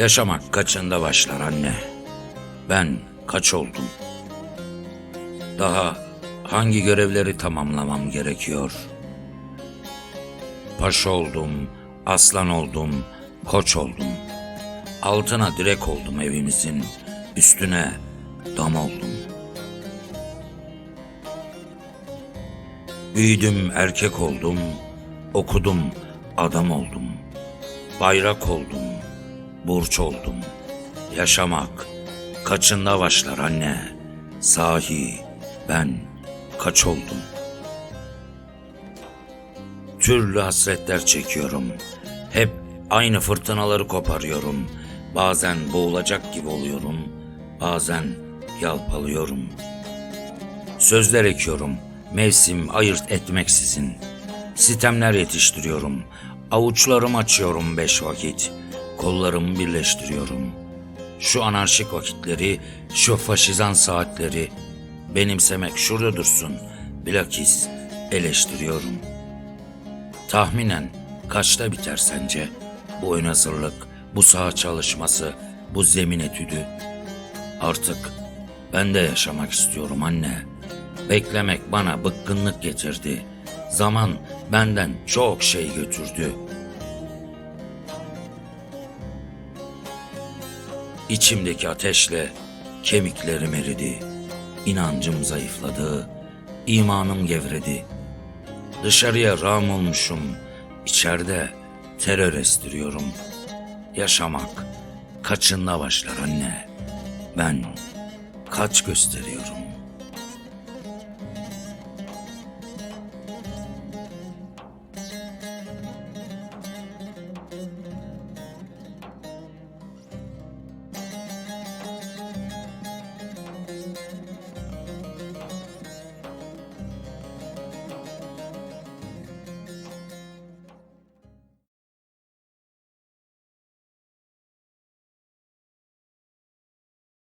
Yaşamak kaçında başlar anne? Ben kaç oldum? Daha hangi görevleri tamamlamam gerekiyor? Paşa oldum, aslan oldum, koç oldum. Altına direk oldum evimizin, üstüne dam oldum. Büyüdüm erkek oldum, okudum adam oldum. Bayrak oldum, burç oldum. Yaşamak kaçında başlar anne? Sahi ben kaç oldum? Türlü hasretler çekiyorum. Hep aynı fırtınaları koparıyorum. Bazen boğulacak gibi oluyorum. Bazen yalpalıyorum. Sözler ekiyorum. Mevsim ayırt etmeksizin. Sitemler yetiştiriyorum. Avuçlarımı açıyorum beş vakit. Kollarımı birleştiriyorum. Şu anarşik vakitleri, şu faşizan saatleri benimsemek şurada dursun. Bilakis eleştiriyorum. Tahminen kaçta biter sence? Bu ön hazırlık, bu saha çalışması, bu zemin etüdü. Artık ben de yaşamak istiyorum anne. Beklemek bana bıkkınlık getirdi. Zaman benden çok şey götürdü. İçimdeki ateşle kemiklerim eridi. İnancım zayıfladı, imanım gevredi. Dışarıya ram olmuşum, içeride terör estiriyorum. Yaşamak kaçında başlar anne? Ben kaç gösteriyorum?